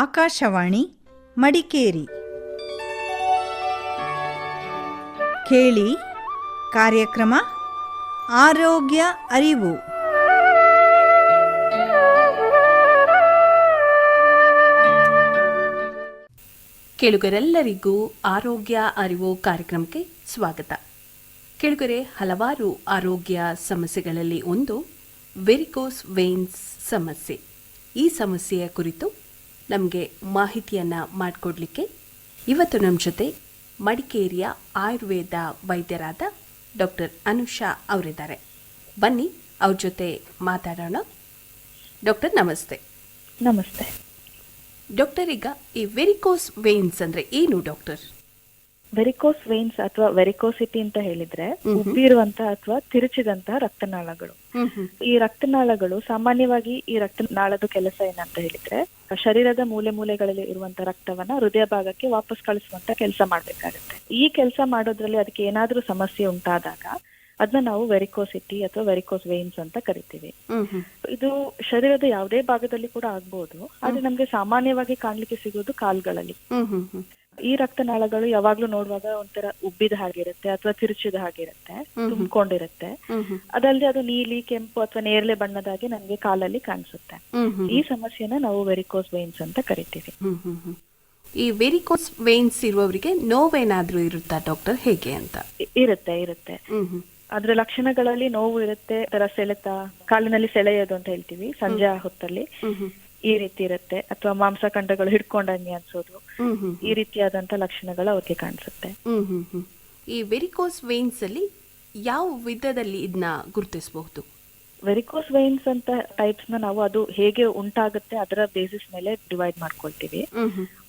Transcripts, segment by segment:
ಆಕಾಶವಾಣಿ, ಮಡಿಕೇರಿ. ಕೇಳಿ ಕಾರ್ಯಕ್ರಮ ಆರೋಗ್ಯ ಅರಿವು. ಕೇಳುಗರೆಲ್ಲರಿಗೂ ಆರೋಗ್ಯ ಅರಿವು ಕಾರ್ಯಕ್ರಮಕ್ಕೆ ಸ್ವಾಗತ. ಕೇಳುಗರೆ, ಹಲವಾರು ಆರೋಗ್ಯ ಸಮಸ್ಯೆಗಳಲ್ಲಿ ಒಂದು ವೆರಿಕೋಸ್ ವೇನ್ಸ್ ಸಮಸ್ಯೆ. ಈ ಸಮಸ್ಯೆಯ ಕುರಿತು ನಮಗೆ ಮಾಹಿತಿಯನ್ನು ಮಾಡಿಕೊಡ್ಲಿಕ್ಕೆ ಇವತ್ತು ನಮ್ಮ ಜೊತೆ ಮಡಿಕೇರಿಯ ಆಯುರ್ವೇದ ವೈದ್ಯರಾದ ಡಾಕ್ಟರ್ ಅನುಷಾ ಅವರಿದ್ದಾರೆ. ಬನ್ನಿ ಅವ್ರ ಜೊತೆ ಮಾತಾಡೋಣ. ಡಾಕ್ಟರ್ ನಮಸ್ತೆ. ನಮಸ್ತೆ. ಡಾಕ್ಟರ್ ಈಗ ಈ ವೆರಿಕೋಸ್ ವೇನ್ಸ್ ಅಂದರೆ ಏನು ಡಾಕ್ಟರ್? ವೆರಿಕೋಸ್ ವೇನ್ಸ್ ಅಥವಾ ವೆರಿಕೋಸಿಟಿ ಅಂತ ಹೇಳಿದ್ರೆ ಉಬ್ಬಿರುವಂತಹ ಅಥವಾ ತಿರುಚಿದಂತಹ ರಕ್ತನಾಳಗಳು. ಈ ರಕ್ತನಾಳಗಳು ಸಾಮಾನ್ಯವಾಗಿ ಈ ರಕ್ತನಾಳದ ಕೆಲಸ ಏನಂತ ಹೇಳಿದ್ರೆ ಶರೀರದ ಮೂಲೆ ಮೂಲೆಗಳಲ್ಲಿ ಇರುವಂತ ರಕ್ತವನ್ನ ಹೃದಯ ಭಾಗಕ್ಕೆ ವಾಪಸ್ ಕಳಿಸುವಂತ ಕೆಲಸ ಮಾಡ್ಬೇಕಾಗುತ್ತೆ. ಈ ಕೆಲಸ ಮಾಡೋದ್ರಲ್ಲಿ ಅದಕ್ಕೆ ಏನಾದ್ರೂ ಸಮಸ್ಯೆ ಉಂಟಾದಾಗ ಅದನ್ನ ನಾವು ವೆರಿಕೋಸಿಟಿ ಅಥವಾ ವೆರಿಕೋಸ್ ವೇನ್ಸ್ ಅಂತ ಕರಿತೀವಿ. ಇದು ಶರೀರದ ಯಾವುದೇ ಭಾಗದಲ್ಲಿ ಕೂಡ ಆಗ್ಬಹುದು ಆದ್ರೆ ನಮ್ಗೆ ಸಾಮಾನ್ಯವಾಗಿ ಕಾಣ್ಲಿಕ್ಕೆ ಸಿಗೋದು ಕಾಲ್ಗಳಲ್ಲಿ. ಈ ರಕ್ತನಾಳಗಳು ಯಾವಾಗ್ಲೂ ನೋಡುವಾಗ ಒಂಥರ ಉಬ್ಬಿದ ಹಾಗಿರುತ್ತೆ ಅಥವಾ ತಿರುಚಿದ ಹಾಗಿರುತ್ತೆ ತುಂಬಿಕೊಂಡಿರುತ್ತೆ. ಅದಲ್ಲದೆ ಅದು ನೀಲಿ ಕೆಂಪು ಅಥವಾ ನೇರಳೆ ಬಣ್ಣದಾಗಿ ನಮ್ಗೆ ಕಾಲಲ್ಲಿ ಕಾಣಿಸುತ್ತೆ. ಈ ಸಮಸ್ಯೆನ ನಾವು ವೆರಿಕೋಸ್ ವೈನ್ಸ್ ಅಂತ ಕರಿತೀವಿ. ಈ ವೆರಿಕೋಸ್ ವೈನ್ಸ್ ಇರುವವರಿಗೆ ನೋವೇನಾದ್ರೂ ಇರುತ್ತಾ ಡಾಕ್ಟರ್? ಹೇಗೆ ಅಂತ? ಇರುತ್ತೆ ಇರುತ್ತೆ. ಅದ್ರ ಲಕ್ಷಣಗಳಲ್ಲಿ ನೋವು ಇರುತ್ತೆ ತರ ಸೆಳೆತ ಕಾಲಿನಲ್ಲಿ ಸೆಳೆಯೋದು ಅಂತ ಹೇಳ್ತೀವಿ ಸಂಜೆ ಹೊತ್ತಲ್ಲಿ. ಈ ರೀತಿ ಇರುತ್ತೆ. ಅಥವಾ ಮಾಂಸಖಂಡಗಳು ಹಿಡ್ಕೊಂಡಂಗೆ ಅನ್ಸೋದು. ಈ ರೀತಿಯಾದಂತ ಲಕ್ಷಣಗಳು ಅವ್ರಿಗೆ ಕಾಣಿಸುತ್ತೆ. ಈ ವೆರಿಕೋಸ್ ವೇನ್ಸ್ ಅಲ್ಲಿ ಯಾವ ವಿಧದಲ್ಲಿ ಇದನ್ನ ಗುರುತಿಸಬಹುದು? ವೆರಿಕೋಸ್ ವೈನ್ಸ್ ಅಂತ ಟೈಪ್ಸ್ನ ನಾವು ಅದು ಹೇಗೆ ಉಂಟಾಗುತ್ತೆ ಅದರ ಬೇಸಿಸ್ ಮೇಲೆ ಡಿವೈಡ್ ಮಾಡ್ಕೊಳ್ತೀವಿ.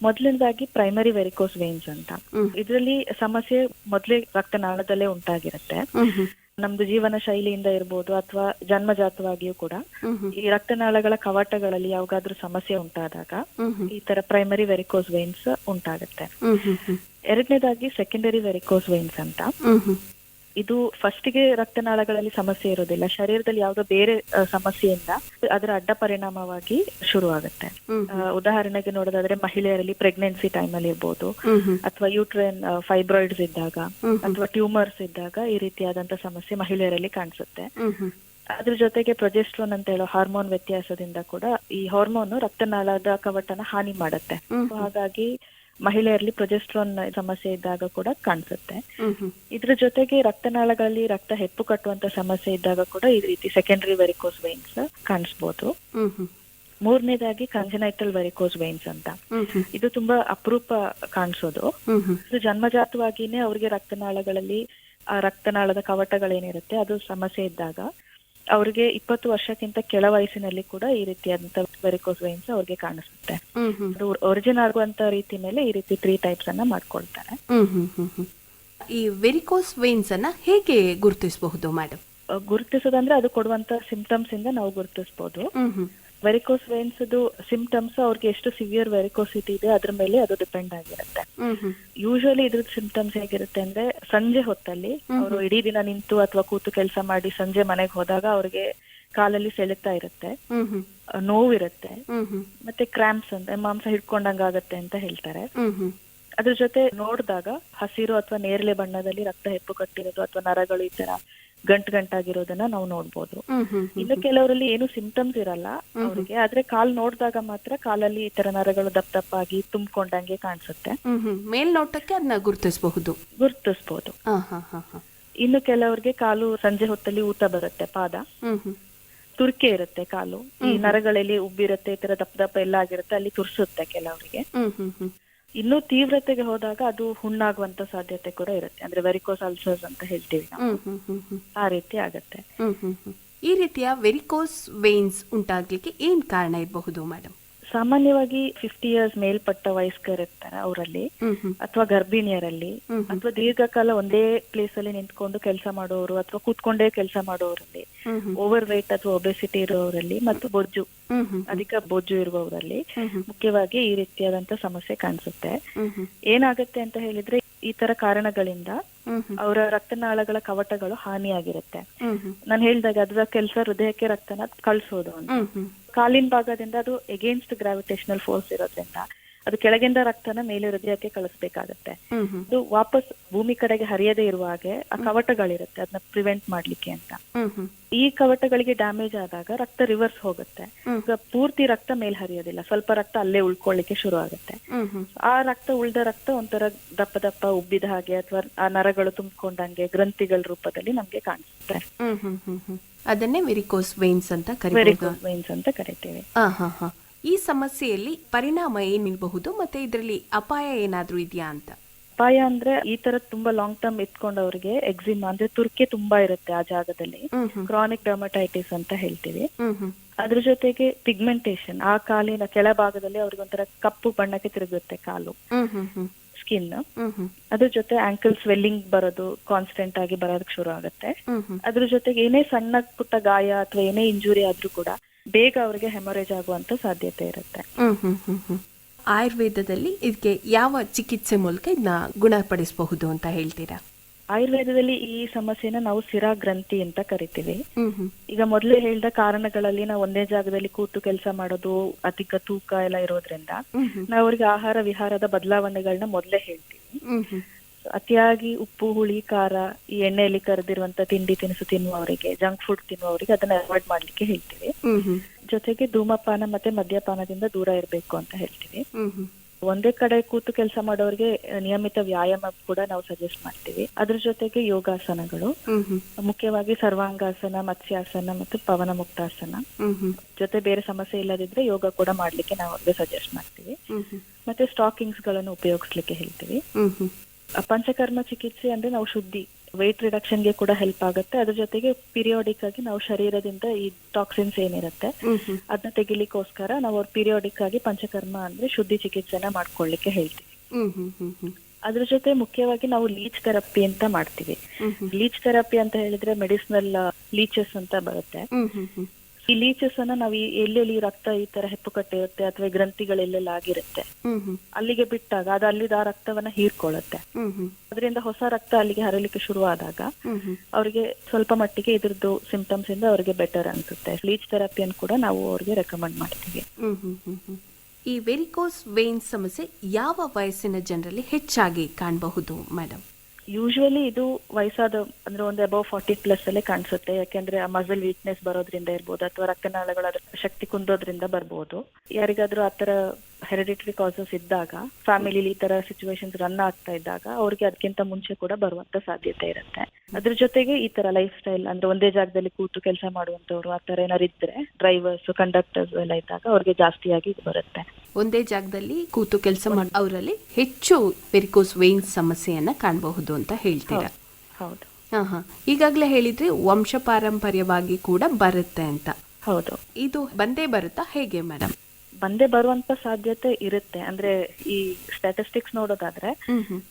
ಮೊದಲನೇದಾಗಿ ಪ್ರೈಮರಿ ವೆರಿಕೋಸ್ ವೈನ್ಸ್ ಅಂತ. ಇದರಲ್ಲಿ ಸಮಸ್ಯೆ ಮೊದಲೇ ರಕ್ತನಾಳದಲ್ಲೇ ಉಂಟಾಗಿರುತ್ತೆ. ನಮ್ದು ಜೀವನ ಶೈಲಿಯಿಂದ ಇರ್ಬೋದು ಅಥವಾ ಜನ್ಮಜಾತವಾಗಿಯೂ ಕೂಡ ಈ ರಕ್ತನಾಳಗಳ ಕವಾಟಗಳಲ್ಲಿ ಯಾವಾಗಾದ್ರೂ ಸಮಸ್ಯೆ ಉಂಟಾದಾಗ ಈ ತರ ಪ್ರೈಮರಿ ವೆರಿಕೋಸ್ ವೈನ್ಸ್ ಉಂಟಾಗುತ್ತೆ. ಎರಡನೇದಾಗಿ ಸೆಕೆಂಡರಿ ವೆರಿಕೋಸ್ ವೈನ್ಸ್ ಅಂತ. ಇದು ಫಸ್ಟ್ಗೆ ರಕ್ತನಾಳಗಳಲ್ಲಿ ಸಮಸ್ಯೆ ಇರೋದಿಲ್ಲ. ಶರೀರದಲ್ಲಿ ಯಾವುದೋ ಬೇರೆ ಸಮಸ್ಯೆಯಿಂದ ಅದರ ಅಡ್ಡ ಪರಿಣಾಮವಾಗಿ ಶುರು ಆಗುತ್ತೆ ಉದಾಹರಣೆಗೆ ನೋಡೋದಾದ್ರೆ ಮಹಿಳೆಯರಲ್ಲಿ ಪ್ರೆಗ್ನೆನ್ಸಿ ಟೈಮ್ ಅಲ್ಲಿ ಇರ್ಬೋದು. ಅಥವಾ ಯೂಟ್ರೈನ್ ಫೈಬ್ರಾಯ್ಡ್ಸ್ ಇದ್ದಾಗ ಅಥವಾ ಟ್ಯೂಮರ್ಸ್ ಇದ್ದಾಗ ಈ ರೀತಿಯಾದಂತ ಸಮಸ್ಯೆ ಮಹಿಳೆಯರಲ್ಲಿ ಕಾಣಿಸುತ್ತೆ. ಅದ್ರ ಜೊತೆಗೆ ಪ್ರೊಜೆಸ್ಟ್ರೋನ್ ಅಂತ ಹೇಳೋ ಹಾರ್ಮೋನ್ ವ್ಯತ್ಯಾಸದಿಂದ ಕೂಡ ಈ ಹಾರ್ಮೋನ್ ರಕ್ತನಾಳದ ಕವಟನ ಹಾನಿ ಮಾಡುತ್ತೆ. ಹಾಗಾಗಿ ಮಹಿಳೆಯರಲ್ಲಿ ಪ್ರೊಜೆಸ್ಟ್ರೋನ್ ಸಮಸ್ಯೆ ಇದ್ದಾಗ ಕೂಡ ಕಾಣಿಸುತ್ತೆ. ಇದ್ರ ಜೊತೆಗೆ ರಕ್ತನಾಳಗಳಲ್ಲಿ ರಕ್ತ ಹೆಪ್ಪು ಕಟ್ಟುವಂತ ಸಮಸ್ಯೆ ಇದ್ದಾಗ ಕೂಡ ಈ ರೀತಿ ಸೆಕೆಂಡರಿ ವೆರಿಕೋಸ್ ವೈನ್ಸ್ ಕಾಣಿಸ್ಬೋದು. ಮೂರನೇದಾಗಿ ಕಂಜನೈಟಲ್ ವೆರಿಕೋಸ್ ವೈನ್ಸ್ ಅಂತ. ಇದು ತುಂಬಾ ಅಪರೂಪ ಕಾಣಿಸೋದು. ಇದು ಜನ್ಮಜಾತವಾಗಿನೇ ಅವ್ರಿಗೆ ರಕ್ತನಾಳಗಳಲ್ಲಿ ಆ ರಕ್ತನಾಳದ ಕವಟಗಳೇನಿರುತ್ತೆ ಅದು ಸಮಸ್ಯೆ ಇದ್ದಾಗ ಅವ್ರಿಗೆ ಇಪ್ಪತ್ತು ವರ್ಷಕ್ಕಿಂತ ಕೆಳ ವಯಸ್ಸಿನಲ್ಲಿ ಕೂಡ ಈ ರೀತಿಯಾದಂತ ವೆರಿಕೋಸ್ ವೈನ್ಸ್ ಅವ್ರಿಗೆ ಕಾಣಿಸುತ್ತೆ. ಒರಿಜಿನ್ ಆಗುವಂತ ರೀತಿ ಮೇಲೆ ಈ ರೀತಿ ತ್ರೀ ಟೈಪ್ಸ್ ಅನ್ನ ಮಾಡ್ಕೊಳ್ತಾರೆ. ಈ ವೆರಿಕೋಸ್ ವೈನ್ಸ್ ಅನ್ನ ಹೇಗೆ ಗುರುತಿಸಬಹುದು ಮೇಡಮ್ ಗುರುತಿಸೋದಂದ್ರೆ ಅದು ಕೊಡುವಂತ ಸಿಂಪ್ಟಮ್ಸ್ ಇಂದ ನಾವು ಗುರುತಿಸಬಹುದು ವೆರಿಕೋಸ್ ವೇನ್ಸ್ ಸಿಂಪ್ಟಮ್ಸ್ ಅವ್ರಿಗೆ ಎಷ್ಟು ಸಿವಿಯರ್ ವೆರಿಕೋಸಿಟಿ ಇದೆ ಅದ್ರ ಮೇಲೆ ಅದು ಡಿಪೆಂಡ್ ಆಗಿರುತ್ತೆ. ಯೂಶುವಲಿ ಇದ್ರದ್ದು ಸಿಂಪ್ಟಮ್ಸ್ ಹೇಗಿರುತ್ತೆ ಅಂದ್ರೆ ಸಂಜೆ ಹೊತ್ತಲ್ಲಿ ಅವರು ಇಡೀ ದಿನ ನಿಂತು ಅಥವಾ ಕೂತು ಕೆಲಸ ಮಾಡಿ ಸಂಜೆ ಮನೆಗೆ ಹೋದಾಗ ಅವ್ರಿಗೆ ಕಾಲಲ್ಲಿ ಸೆಳೆತಾ ಇರುತ್ತೆ. ನೋವಿರುತ್ತೆ. ಮತ್ತೆ ಕ್ರಾಂಪ್ಸ್ ಅಂತ ಮಾಂಸ ಹಿಡ್ಕೊಂಡಂಗ ಆಗತ್ತೆ ಅಂತ ಹೇಳ್ತಾರೆ. ಅದ್ರ ಜೊತೆ ನೋಡಿದಾಗ ಹಸಿರು ಅಥವಾ ನೇರಳೆ ಬಣ್ಣದಲ್ಲಿ ರಕ್ತ ಹೆಪ್ಪು ಕಟ್ಟಿರೋದು ಅಥವಾ ನರಗಳು ಈ ತರ ಗಂಟ್ ಗಂಟಾಗಿರೋದನ್ನ ನಾವು ನೋಡ್ಬೋದು. ಇನ್ನು ಕೆಲವರಲ್ಲಿ ಏನು ಸಿಂಪ್ಟಮ್ಸ್ ಇರಲ್ಲ ಅವರಿಗೆ. ಆದ್ರೆ ಕಾಲ್ ನೋಡಿದಾಗ ಮಾತ್ರ ಕಾಲಲ್ಲಿ ಈ ತರ ನರಗಳು ದಪ್ಪ ದಪ್ಪಾಗಿ ತುಂಬಿಕೊಂಡಂಗೆ ಕಾಣಿಸುತ್ತೆ. ಮೇಲ್ನೋಟಕ್ಕೆ ಅದನ್ನ ಗುರುತಿಸಬಹುದು. ಗುರುತಿಸಬಹುದು ಇನ್ನು ಕೆಲವರಿಗೆ ಕಾಲು ಸಂಜೆ ಹೊತ್ತಲ್ಲಿ ಊತ ಬರುತ್ತೆ ಪಾದ. ತುರ್ಕೆ ಇರುತ್ತೆ ಕಾಲು. ಈ ನರಗಳಲ್ಲಿ ಉಬ್ಬಿರುತ್ತೆ ಈ ತರ ದಪ್ಪ ದಪ್ಪ ಎಲ್ಲ ಆಗಿರುತ್ತೆ ಅಲ್ಲಿ ತುರ್ಸುತ್ತೆ ಕೆಲವರಿಗೆ. ಇನ್ನು ತೀವ್ರತೆಗೆ ಹೋದಾಗ ಅದು ಹುಣ್ಣಾಗುವಂತ ಸಾಧ್ಯತೆ ಕೂಡ ಇರುತ್ತೆ. ಅಂದ್ರೆ ವೆರಿಕೋಸ್ ಅಲ್ಸರ್ಸ್ ಅಂತ ಹೇಳ್ತೀವಿ ನಾವು. ಆ ರೀತಿ ಆಗತ್ತೆ. ಈ ರೀತಿಯ ವೆರಿಕೋಸ್ ವೇನ್ಸ್ ಉಂಟಾಗ್ಲಿಕ್ಕೆ ಏನ್ ಕಾರಣ ಇರಬಹುದು ಮೇಡಮ್ ಸಾಮಾನ್ಯವಾಗಿ ಫಿಫ್ಟಿ ಇಯರ್ಸ್ ಮೇಲ್ಪಟ್ಟ ವಯಸ್ಕರಿರ್ತಾರೆ ಅವರಲ್ಲಿ ಅಥವಾ ಗರ್ಭಿಣಿಯರಲ್ಲಿ ಅಥವಾ ದೀರ್ಘಕಾಲ ಒಂದೇ ಪ್ಲೇಸ್ ಅಲ್ಲಿ ನಿಂತ್ಕೊಂಡು ಕೆಲಸ ಮಾಡೋರು ಅಥವಾ ಕೂತ್ಕೊಂಡೇ ಕೆಲಸ ಮಾಡೋರಲ್ಲಿ ಓವರ್ ವೇಟ್ ಅಥವಾ ಒಬೆಸಿಟಿ ಇರುವವರಲ್ಲಿ ಮತ್ತು ಬೊಜ್ಜು ಅಧಿಕ ಬೊಜ್ಜು ಇರುವವರಲ್ಲಿ ಮುಖ್ಯವಾಗಿ ಈ ರೀತಿಯಾದಂತ ಸಮಸ್ಯೆ ಕಾಣಿಸುತ್ತೆ. ಏನಾಗುತ್ತೆ ಅಂತ ಹೇಳಿದ್ರೆ ಈ ತರ ಕಾರಣಗಳಿಂದ ಅವರ ರಕ್ತನಾಳಗಳ ಕವಟಗಳು ಹಾನಿಯಾಗಿರುತ್ತೆ. ನಾನು ಹೇಳಿದಾಗ ಅದರ ಕೆಲಸ ಹೃದಯಕ್ಕೆ ರಕ್ತನ ಕಳಿಸೋದು ಅಂತ. ಕಾಲಿನ ಭಾಗದಿಂದ ಅದು ಎಗೇನ್ಸ್ಟ್ ಗ್ರಾವಿಟೇಷನಲ್ ಫೋರ್ಸ್ ಇರೋದ್ರಿಂದ ಅದು ಕೆಳಗಿಂದ ರಕ್ತನ ಮೇಲೆ ಹೃದಯಕ್ಕೆ ಕಳಿಸ್ಬೇಕಾಗತ್ತೆ. ಅದು ವಾಪಸ್ ಭೂಮಿ ಕಡೆಗೆ ಹರಿಯದೇ ಇರುವ ಹಾಗೆ ಆ ಕವಟಗಳಿರುತ್ತೆ ಅದನ್ನ ಪ್ರಿವೆಂಟ್ ಮಾಡ್ಲಿಕ್ಕೆ ಅಂತ. ಈ ಕವಟಗಳಿಗೆ ಡ್ಯಾಮೇಜ್ ಆದಾಗ ರಕ್ತ ರಿವರ್ಸ್ ಹೋಗುತ್ತೆ. ಈಗ ಪೂರ್ತಿ ರಕ್ತ ಮೇಲೆ ಹರಿಯೋದಿಲ್ಲ ಸ್ವಲ್ಪ ರಕ್ತ ಅಲ್ಲೇ ಉಳ್ಕೊಳ್ಳಿಕ್ಕೆ ಶುರು ಆಗುತ್ತೆ. ಆ ರಕ್ತ ಉಳ್ದ ರಕ್ತ ಒಂಥರ ದಪ್ಪ ದಪ್ಪ ಉಬ್ಬಿದ ಹಾಗೆ ಅಥವಾ ಆ ನರಗಳು ತುಂಬಿಕೊಂಡಂಗೆ ಗ್ರಂಥಿಗಳ ರೂಪದಲ್ಲಿ ನಮ್ಗೆ ಕಾಣಿಸುತ್ತೆ. ಅದನ್ನೇ ವೆರಿಕೋಸ್ ವೇನ್ಸ್ ಅಂತ ವೆರಿಕೋಸ್ ವೈನ್ಸ್ ಅಂತ ಕರಿತೀವಿ. ಈ ಸಮಸ್ಯೆಯಲ್ಲಿ ಪರಿಣಾಮ ಏನಿರಬಹುದು ಮತ್ತೆ ಇದರಲ್ಲಿ ಅಪಾಯ ಏನಾದ್ರೂ ಇದೆಯಾ ಅಂತ? ಅಪಾಯ ಅಂದ್ರೆ ಈ ತರ ತುಂಬಾ ಲಾಂಗ್ ಟರ್ಮ್ ಇಟ್ಕೊಂಡವ್ರಿಗೆ ಎಕ್ಸಿಮ್ ಅಂದ್ರೆ ತುರ್ಕೆ ತುಂಬಾ ಇರುತ್ತೆ ಆ ಜಾಗದಲ್ಲಿ. ಕ್ರಾನಿಕ್ ಡರ್ಮಟೈಟಿಸ್ ಅಂತ ಹೇಳ್ತೀವಿ. ಅದ್ರ ಜೊತೆಗೆ ಪಿಗ್ಮೆಂಟೇಶನ್ ಆ ಕಾಲಿನ ಕೆಳಭಾಗದಲ್ಲಿ ಅವ್ರಿಗೆ ಒಂಥರ ಕಪ್ಪು ಬಣ್ಣಕ್ಕೆ ತಿರುಗುತ್ತೆ ಕಾಲು. ಸ್ಕಿನ್ ಅದ್ರ ಜೊತೆ ಆಂಕಲ್ ಸ್ವೆಲ್ಲಿಂಗ್ ಬರೋದು ಕಾನ್ಸ್ಟೆಂಟ್ ಆಗಿ ಬರೋದಕ್ಕೆ ಶುರು ಆಗುತ್ತೆ. ಅದ್ರ ಜೊತೆಗೆ ಏನೇ ಸಣ್ಣ ಪುಟ್ಟ ಗಾಯ ಅಥವಾ ಏನೇ ಇಂಜುರಿ ಆದ್ರೂ ಕೂಡ ಬೇಗ ಅವರಿಗೆ ಹೆಮರೇಜ್ ಆಗುವಂತ ಸಾಧ್ಯತೆ ಇರುತ್ತೆ. ಆಯುರ್ವೇದದಲ್ಲಿ ಇದಕ್ಕೆ ಯಾವ ಚಿಕಿತ್ಸೆ ಮೂಲಕ ಇದನ್ನ ಗುಣಪಡಿಸಬಹುದು ಅಂತ ಹೇಳ್ತೀರಾ? ಆಯುರ್ವೇದದಲ್ಲಿ ಈ ಸಮಸ್ಯೆನ ನಾವು ಸಿರಾ ಗ್ರಂಥಿ ಅಂತ ಕರಿತೀವಿ. ಈಗ ಮೊದಲು ಹೇಳಿದ ಕಾರಣಗಳಲ್ಲಿ ನಾವು ಒಂದೇ ಜಾಗದಲ್ಲಿ ಕೂತು ಕೆಲಸ ಮಾಡೋದು ಅಧಿಕ ತೂಕ ಎಲ್ಲ ಇರೋದ್ರಿಂದ ನಾವು ಅವ್ರಿಗೆ ಆಹಾರ ವಿಹಾರದ ಬದಲಾವಣೆಗಳನ್ನ ಮೊದಲೇ ಹೇಳ್ತೀವಿ. ಅತಿಯಾಗಿ ಉಪ್ಪು ಹುಳಿ ಖಾರ ಈ ಎಣ್ಣೆಯಲ್ಲಿ ಕರೆದಿರುವಂತ ತಿಂಡಿ ತಿನಿಸು ತಿನ್ನುವವರಿಗೆ ಜಂಕ್ ಫುಡ್ ತಿನ್ನುವವರಿಗೆ ಅದನ್ನ ಅವಾಯ್ಡ್ ಮಾಡ್ಲಿಕ್ಕೆ ಹೇಳ್ತೀವಿ. ಜೊತೆಗೆ ಧೂಮಪಾನ ಮತ್ತೆ ಮದ್ಯಪಾನದಿಂದ ದೂರ ಇರಬೇಕು ಅಂತ ಹೇಳ್ತೀವಿ. ಒಂದೇ ಕಡೆ ಕೂತು ಕೆಲಸ ಮಾಡೋರಿಗೆ ನಿಯಮಿತ ವ್ಯಾಯಾಮ ಕೂಡ ನಾವು ಸಜೆಸ್ಟ್ ಮಾಡ್ತೀವಿ. ಅದ್ರ ಜೊತೆಗೆ ಯೋಗಾಸನಗಳು. ಮುಖ್ಯವಾಗಿ ಸರ್ವಾಂಗಾಸನ ಮತ್ಸ್ಯಾಸನ ಮತ್ತು ಪವನ ಮುಕ್ತಾಸನ. ಜೊತೆ ಬೇರೆ ಸಮಸ್ಯೆ ಇಲ್ಲದಿದ್ರೆ ಯೋಗ ಕೂಡ ಮಾಡ್ಲಿಕ್ಕೆ ನಾವು ಅವ್ರಿಗೆ ಸಜೆಸ್ಟ್ ಮಾಡ್ತೀವಿ. ಮತ್ತೆ ಸ್ಟಾಕಿಂಗ್ಸ್ಗಳನ್ನು ಉಪಯೋಗಿಸ್ಲಿಕ್ಕೆ ಹೇಳ್ತೀವಿ. ಪಂಚಕರ್ಮ ಚಿಕಿತ್ಸೆ ಅಂದ್ರೆ ನಾವು ಶುದ್ಧಿ ವೆಯ್ಟ್ ರಿಡಕ್ಷನ್ಗೆ ಕೂಡ ಹೆಲ್ಪ್ ಆಗುತ್ತೆ. ಅದ್ರ ಜೊತೆಗೆ ಪೀರಿಯೋಡಿಕ್ ಆಗಿ ನಾವು ಶರೀರದಿಂದ ಈ ಟಾಕ್ಸಿನ್ಸ್ ಏನಿರುತ್ತೆ ಅದನ್ನ ತೆಗಿಲಿಕ್ಕೋಸ್ಕರ ನಾವು ಅವ್ರ ಪೀರಿಯೋಡಿಕ್ ಆಗಿ ಪಂಚಕರ್ಮ ಅಂದ್ರೆ ಶುದ್ಧಿ ಚಿಕಿತ್ಸೆನ ಮಾಡ್ಕೊಳ್ಳಿಕ್ಕೆ ಹೇಳ್ತೀವಿ. ಅದ್ರ ಜೊತೆ ಮುಖ್ಯವಾಗಿ ನಾವು ಲೀಚ್ ಥೆರಪಿ ಅಂತ ಮಾಡ್ತೀವಿ. ಲೀಚ್ ಥೆರಪಿ ಅಂತ ಹೇಳಿದ್ರೆ ಮೆಡಿಸಿನಲ್ ಲೀಚಸ್ ಅಂತ ಬರುತ್ತೆ. ಈ ಲೀಚಸ್ ಅನ್ನ ನಾವು ಈ- ಎಲ್ಲೆಲ್ಲಿ ರಕ್ತ ಈ ತರ ಹೆಪ್ಪುಕಟ್ಟೆ ಇರುತ್ತೆ ಅಥವಾ ಗ್ರಂಥಿಗಳೆಲ್ಲೆಲ್ಲ ಆಗಿರುತ್ತೆ? ಅಲ್ಲಿಗೆ ಬಿಟ್ಟಾಗ ಅದು ಅಲ್ಲಿದ ಆ ರಕ್ತವನ್ನ ಹೀರ್ಕೊಳ್ಳುತ್ತೆ. ಅದರಿಂದ ಹೊಸ ರಕ್ತ ಅಲ್ಲಿಗೆ ಹರಲಿಕ್ಕೆ ಶುರು ಆದಾಗ ಹ್ಮ್ ಹ್ಮ್. ಅವರಿಗೆ ಸ್ವಲ್ಪ ಮಟ್ಟಿಗೆ ಇದ್ರದ್ದು ಸಿಂಪ್ಟಮ್ಸ್ ಇಂದ ಅವರಿಗೆ ಬೆಟರ್ ಅನ್ಸುತ್ತೆ. ಲೀಚ್ ಥೆರಪಿಯನ್ನು ಕೂಡ ನಾವು ಅವ್ರಿಗೆ ರೆಕಮೆಂಡ್ ಮಾಡ್ತೀವಿ. ಈ ವೆರಿಕೋಸ್ ವೇನ್ ಸಮಸ್ಯೆ ಯಾವ ವಯಸ್ಸಿನ ಜನರಲ್ಲಿ ಹೆಚ್ಚಾಗಿ ಕಾಣಬಹುದು ಮೇಡಮ್ ಯೂಶುವಲಿ ಇದು ವಯಸ್ಸಾದ, ಅಂದ್ರೆ ಒಂದು ಅಬೌವ್ ಫಾರ್ಟಿ ಪ್ಲಸ್ ಅಲ್ಲೇ ಕಾಣಿಸುತ್ತೆ. ಯಾಕೆಂದ್ರೆ ಆ ಮಸಲ್ ವೀಕ್ನೆಸ್ ಬರೋದ್ರಿಂದ ಇರ್ಬೋದು, ಅಥವಾ ರಕ್ತನಾಳಗಳ ಶಕ್ತಿ ಕುಂದೋದ್ರಿಂದ ಬರ್ಬೋದು. ಯಾರಿಗಾದ್ರೂ ಆತರ ಹೆರಿಡಿಟರಿ ಕಾಸಸ್ ಇದ್ದಾಗ ಫ್ಯಾಮಿಲಿಲಿ ಈ ತರ ಸಿಚುವೇಶನ್ಸ್ ರನ್ ಆಗ್ತಾ ಇದ್ದಾಗ, ಅವ್ರಿಗೆ ಅದಕ್ಕಿಂತ ಮುಂಚೆ ಕೂಡ ಬರುವಂತ ಸಾಧ್ಯತೆ ಇರುತ್ತೆ. ಅದ್ರ ಜೊತೆಗೆ ಈ ತರ ಲೈಫ್ ಸ್ಟೈಲ್ ಅಂದ್ರೆ ಒಂದೇ ಜಾಗದಲ್ಲಿ ಕೂತು ಕೆಲಸ ಮಾಡುವಂತವ್ರು ಆ ತರ ಏನಾರು ಇದ್ರೆ ಡ್ರೈವರ್ಸ್ ಕಂಡಕ್ಟರ್ಸ್ ಎಲ್ಲ ಇದ್ದಾಗ ಅವ್ರಿಗೆ ಜಾಸ್ತಿಯಾಗಿ ಬರುತ್ತೆ. ಒಂದೇ ಜಾಗದಲ್ಲಿ ಕೂತು ಕೆಲಸ ಮಾಡಿ ಅವರಲ್ಲಿ ಹೆಚ್ಚು ವೆರಿಕೋಸ್ ವೇನ್ಸ್ ಸಮಸ್ಯೆಯನ್ನ ಕಾಣಬಹುದು ಅಂತ ಹೇಳ್ತೀರಾ? ಹೌದು ಹಾ ಹಾ. ಈಗಾಗಲೇ ಹೇಳಿದ್ರೆ ವಂಶ ಪಾರಂಪರ್ಯವಾಗಿ ಕೂಡ ಬರುತ್ತೆ ಅಂತ. ಹೌದು. ಇದು ಬಂದೇ ಬರುತ್ತಾ? ಹೇಗೆ ಮೇಡಮ್ ಬಂದೇ ಬರುವಂತ ಸಾಧ್ಯತೆ ಇರುತ್ತೆ. ಅಂದ್ರೆ ಈ ಸ್ಟಾಟಿಸ್ಟಿಕ್ಸ್ ನೋಡೋದಾದ್ರೆ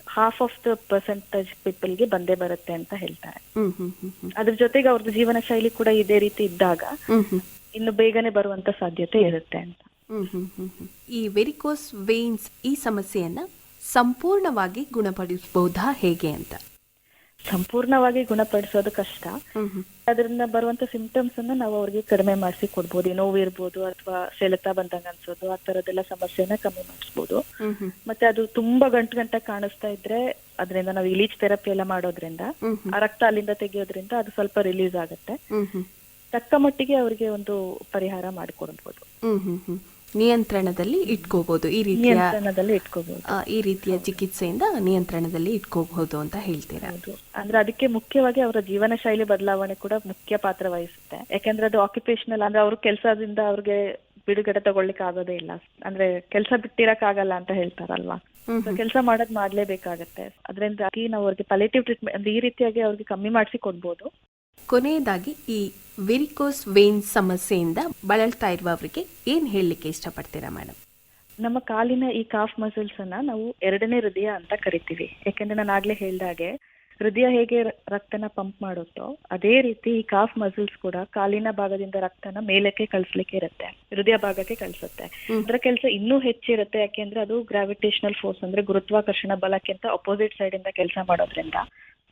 ಹಾಫ್ ಆಫ್ ದ ಪರ್ಸೆಂಟೇಜ್ ಪೀಪಲ್ಗೆ ಬಂದೇ ಬರುತ್ತೆ ಅಂತ ಹೇಳ್ತಾರೆ. ಅದ್ರ ಜೊತೆಗೆ ಅವ್ರದ್ದು ಜೀವನ ಶೈಲಿ ಕೂಡ ಇದೇ ರೀತಿ ಇದ್ದಾಗ ಇನ್ನು ಬೇಗನೆ ಬರುವಂತ ಸಾಧ್ಯತೆ ಇರುತ್ತೆ ಅಂತ. ಈ ವೆರಿಕೋಸ್ ವೇನ್ಸ್ ಈ ಸಮಸ್ಯೆಯನ್ನ ಸಂಪೂರ್ಣವಾಗಿ ಗುಣಪಡಿಸಬಹುದಾ ಹೇಗೆ ಅಂತ? ಸಂಪೂರ್ಣವಾಗಿ ಗುಣಪಡಿಸೋದು ಕಷ್ಟ. ಅದರಿಂದ ಬರುವಂತ ಸಿಂಪ್ಟಮ್ಸ್ ಅನ್ನ ನಾವು ಅವ್ರಿಗೆ ಕಡಿಮೆ ಮಾಡಿಸಿ ಕೊಡ್ಬೋದು. ಏನೋ ನೋವು ಇರ್ಬೋದು ಅಥವಾ ಸೆಳೆತ ಬಂದಂಗ ಅನ್ಸೋದು ಆ ತರದೆಲ್ಲ ಸಮಸ್ಯೆನ ಕಮ್ಮಿ ಮಾಡಿಸ್ಬೋದು. ಮತ್ತೆ ಅದು ತುಂಬಾ ಗಂಟು ಗಂಟ ಕಾಣಿಸ್ತಾ ಇದ್ರೆ ಅದರಿಂದ ನಾವು ಇಲೀಚ್ ಥೆರಪಿ ಎಲ್ಲ ಮಾಡೋದ್ರಿಂದ ಆ ರಕ್ತ ಅಲ್ಲಿಂದ ತೆಗೆಯೋದ್ರಿಂದ ಅದು ಸ್ವಲ್ಪ ರಿಲೀಸ್ ಆಗುತ್ತೆ. ತಕ್ಕ ಮಟ್ಟಿಗೆ ಅವರಿಗೆ ಒಂದು ಪರಿಹಾರ ಮಾಡಿಕೊಡ್ಬೋದು. ನಿಯಂತ್ರಣದಲ್ಲಿ ಇಟ್ಕೋಬಹುದು ಈ ರೀತಿಯ ನಿಯಂತ್ರಣದಲ್ಲಿ ಇಟ್ಕೋಬಹುದು ಆ, ಈ ರೀತಿಯ ಚಿಕಿತ್ಸೆಯಿಂದ ನಿಯಂತ್ರಣದಲ್ಲಿ ಇಟ್ಕೋಬಹುದು ಅಂತ ಹೇಳ್ತೀರಾ? ಹೌದು. ಅಂದ್ರೆ ಅದಕ್ಕೆ ಮುಖ್ಯವಾಗಿ ಅವರ ಜೀವನ ಶೈಲಿ ಬದಲಾವಣೆ ಕೂಡ ಮುಖ್ಯ ಪಾತ್ರ ವಹಿಸುತ್ತೆ. ಯಾಕಂದ್ರೆ ಅದು ಆಕ್ಯುಪೇಶನಲ್ ಅಂದ್ರೆ ಅವ್ರ ಕೆಲಸದಿಂದ ಅವ್ರಿಗೆ ಬಿಡುಗಡೆ ತಗೊಳ್ಳಿಕ್ಕೆ ಆಗೋದೇ ಇಲ್ಲ. ಅಂದ್ರೆ ಕೆಲಸ ಬಿಟ್ಟಿರಕ್ ಆಗಲ್ಲ ಅಂತ ಹೇಳ್ತಾರಲ್ವಾ? ಕೆಲಸ ಮಾಡೋದ್ ಮಾಡ್ಲೇಬೇಕಾಗತ್ತೆ. ಅದರಿಂದ ನಾವು ಅವ್ರಿಗೆ ಪಲೇಟಿವ್ ಟ್ರೀಟ್ಮೆಂಟ್ ಅಂದ್ರೆ ಈ ರೀತಿಯಾಗಿ ಅವ್ರಿಗೆ ಕಮ್ಮಿ ಮಾಡಿಸಿ ಕೊಡ್ಬೋದು. ಕೊನೆಯದಾಗಿ ಈ ವೆರಿಕೋಸ್ ವೇನ್ ಸಮಸ್ಯೆಯಿಂದ ಬಳಲ್ತಾ ಇರುವವರಿಗೆ ಏನ್ ಹೇಳಲಿಕ್ಕೆ ಇಷ್ಟಪಡ್ತೀರಾ ಮೇಡಮ್ ನಮ್ಮ ಕಾಲಿನ ಈ ಕಾಫ್ ಮಸಲ್ಸ್ ಅನ್ನ ನಾವು ಎರಡನೇ ಹೃದಯ ಅಂತ ಕರಿತೀವಿ. ಯಾಕೆಂದ್ರೆ ನಾನು ಆಗ್ಲೇ ಹೇಳ್ದಾಗೆ ಹೃದಯ ಹೇಗೆ ರಕ್ತನ ಪಂಪ್ ಮಾಡುತ್ತೋ ಅದೇ ರೀತಿ ಈ ಕಾಫ್ ಮಸಲ್ಸ್ ಕೂಡ ಕಾಲಿನ ಭಾಗದಿಂದ ರಕ್ತನ ಮೇಲಕ್ಕೆ ಕಳಿಸ್ಲಿಕ್ಕೆ ಇರುತ್ತೆ. ಹೃದಯ ಭಾಗಕ್ಕೆ ಕಳಿಸುತ್ತೆ. ಅದರ ಕೆಲಸ ಇನ್ನೂ ಹೆಚ್ಚಿರುತ್ತೆ ಯಾಕೆಂದ್ರೆ ಅದು ಗ್ರಾವಿಟೇಷನಲ್ ಫೋರ್ಸ್ ಅಂದ್ರೆ ಗುರುತ್ವಾಕರ್ಷಣ ಬಲಕ್ಕಿಂತ ಅಪೋಸಿಟ್ ಸೈಡ್ ಇಂದ ಕೆಲಸ ಮಾಡೋದ್ರಿಂದ.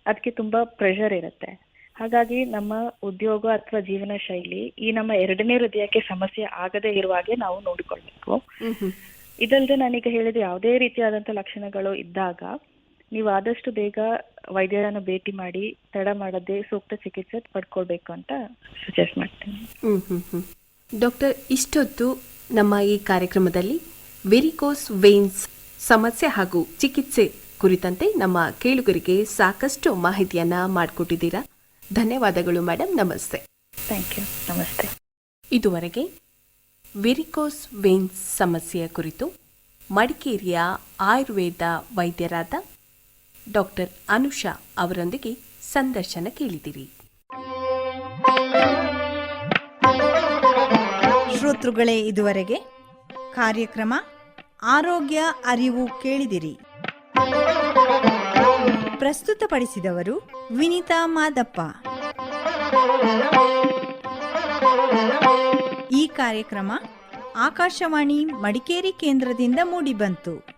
ಅದಕ್ಕೆ ತುಂಬಾ ಪ್ರೆಷರ್ ಇರುತ್ತೆ. ಹಾಗಾಗಿ ನಮ್ಮ ಉದ್ಯೋಗ ಅಥವಾ ಜೀವನ ಶೈಲಿ ಈ ನಮ್ಮ ಎರಡನೇ ಹೃದಯಕ್ಕೆ ಸಮಸ್ಯೆ ಆಗದೇ ಇರುವಾಗೆ ನಾವು ನೋಡಿಕೊಳ್ಬೇಕು. ಇದಲ್ಲದೆ ನಾನೀಗ ಹೇಳಿದ ಯಾವುದೇ ರೀತಿಯಾದಂತ ಲಕ್ಷಣಗಳು ಇದ್ದಾಗ ನೀವು ಆದಷ್ಟು ಬೇಗ ವೈದ್ಯರನ್ನು ಭೇಟಿ ಮಾಡಿ ತಡ ಮಾಡದೆ ಸೂಕ್ತ ಚಿಕಿತ್ಸೆ ಪಡ್ಕೊಳ್ಬೇಕು ಅಂತ ಸಜೆಸ್ಟ್ ಮಾಡ್ತೇನೆ. ಡಾಕ್ಟರ್ ಇಷ್ಟೊತ್ತು ನಮ್ಮ ಈ ಕಾರ್ಯಕ್ರಮದಲ್ಲಿ ವೆರಿಕೋಸ್ ವೇನ್ಸ್ ಸಮಸ್ಯೆ ಹಾಗೂ ಚಿಕಿತ್ಸೆ ಕುರಿತಂತೆ ನಮ್ಮ ಕೇಳುಗರಿಗೆ ಸಾಕಷ್ಟು ಮಾಹಿತಿಯನ್ನ ಮಾಡಿಕೊಟ್ಟಿದ್ದೀರಾ? ಧನ್ಯವಾದಗಳು ಮೇಡಮ್ ನಮಸ್ತೆ. ಥ್ಯಾಂಕ್ ಯು ನಮಸ್ತೆ. ಇದುವರೆಗೆ ವಿರಿಕೋಸ್ ವೇನ್ಸ್ ಸಮಸ್ಯೆಯ ಕುರಿತು ಮಡಿಕೇರಿಯ ಆಯುರ್ವೇದ ವೈದ್ಯರಾದ ಡಾಕ್ಟರ್ ಅನುಷಾ ಅವರೊಂದಿಗೆ ಸಂದರ್ಶನ ಕೇಳಿದಿರಿ ಶ್ರೋತೃಗಳೇ ಇದುವರೆಗೆ ಕಾರ್ಯಕ್ರಮ ಆರೋಗ್ಯ ಅರಿವು ಕೇಳಿದಿರಿ. ಪ್ರಸ್ತುತಪಡಿಸಿದವರು ವಿನಿತಾ ಮಾದಪ್ಪ. ಈ ಕಾರ್ಯಕ್ರಮ ಆಕಾಶವಾಣಿ ಮಡಿಕೇರಿ ಕೇಂದ್ರದಿಂದ ಮೂಡಿಬಂತು.